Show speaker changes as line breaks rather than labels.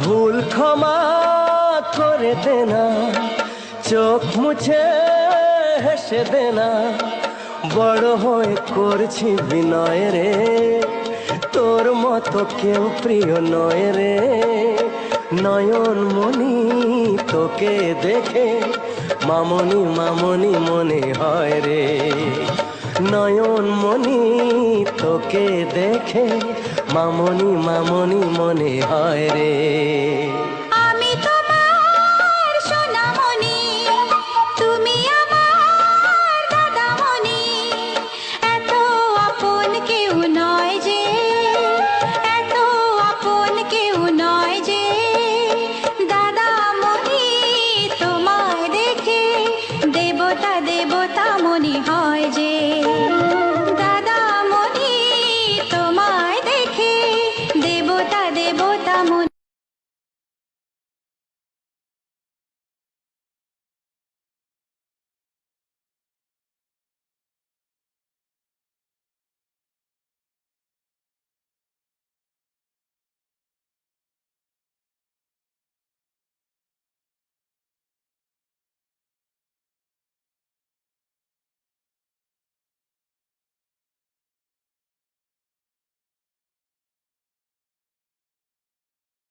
ভুল ক্ষমা করে দে না চোখ মুছে হেসে দে না বড় হয়ে করছি বিনয় রে, তোর মতো কেউ প্রিয় নয় রে। নয়ন মনি তোকে দেখে, মামনি মামনি মনে হয় রে। নয়ন মনি তোকে দেখে মামনি মামনি মনে হয় রে।
তুমি এত কেউ নয় যে, এত কেউ নয় যে তোমায় দেখে দেবতা দেবতা মনে হয় যে। কামনা